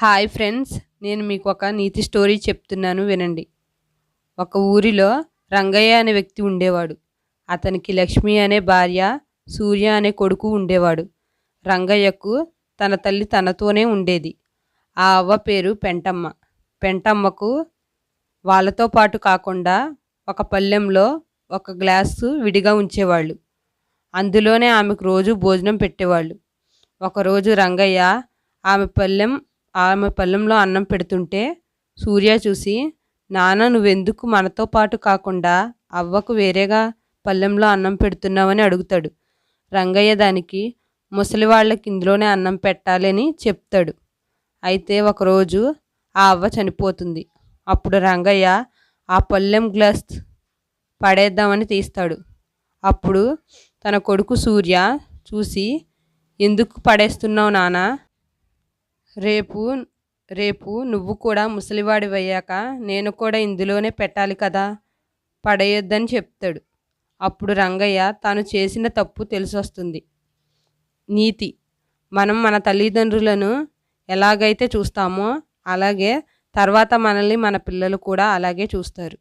Hi friends నేను మీకు ఒక నీతి స్టోరీ చెప్తున్నాను వినండి. ఒక ఊరిలో రంగయ్య అనే వ్యక్తి ఉండేవాడు. అతనికి లక్ష్మి అనే భార్య సూర్య అనే కొడుకు ఉండేవాడు. రంగయ్యకు తన తల్లి తనతోనే ఉండేది. ఆ అవ్వ పేరు పెంటమ్మ. పెంటమ్మకు వాళ్ళతో పాటు కాకుండా ఒక పళ్ళెంలో ఒక గ్లాసు విడిగా ఉంచేవాళ్ళు. అందులోనే ఆమెకు రోజు భోజనం పెట్టేవాళ్ళు. ఒకరోజు రంగయ్య ఆమె పళ్ళెం ఆమె పళ్ళెంలో అన్నం పెడుతుంటే సూర్య చూసి నాన్న నువ్వెందుకు మనతో పాటు కాకుండా అవ్వకు వేరేగా పళ్ళెంలో అన్నం పెడుతున్నావని అడుగుతాడు. రంగయ్య దానికి ముసలి వాళ్ళకి ఇందులోనే అన్నం పెట్టాలని చెప్తాడు. అయితే ఒకరోజు ఆ అవ్వ చనిపోతుంది. అప్పుడు రంగయ్య ఆ పళ్ళెం గ్లాస్ పడేద్దామని తీస్తాడు. అప్పుడు తన కొడుకు సూర్య చూసి ఎందుకు పడేస్తున్నావు నానా? రేపు రేపు నువ్వు కూడా ముసలివాడివయ్యాక నేను కూడా ఇందులోనే పెట్టాలి కదా? పడేయొద్దని చెప్తాడు. అప్పుడు రంగయ్య తాను చేసిన తప్పు తెలిసొస్తుంది. నీతి మనం మన తల్లిదండ్రులను ఎలాగైతే చూస్తామో అలాగే తర్వాత మనల్ని మన పిల్లలు కూడా అలాగే చూస్తారు.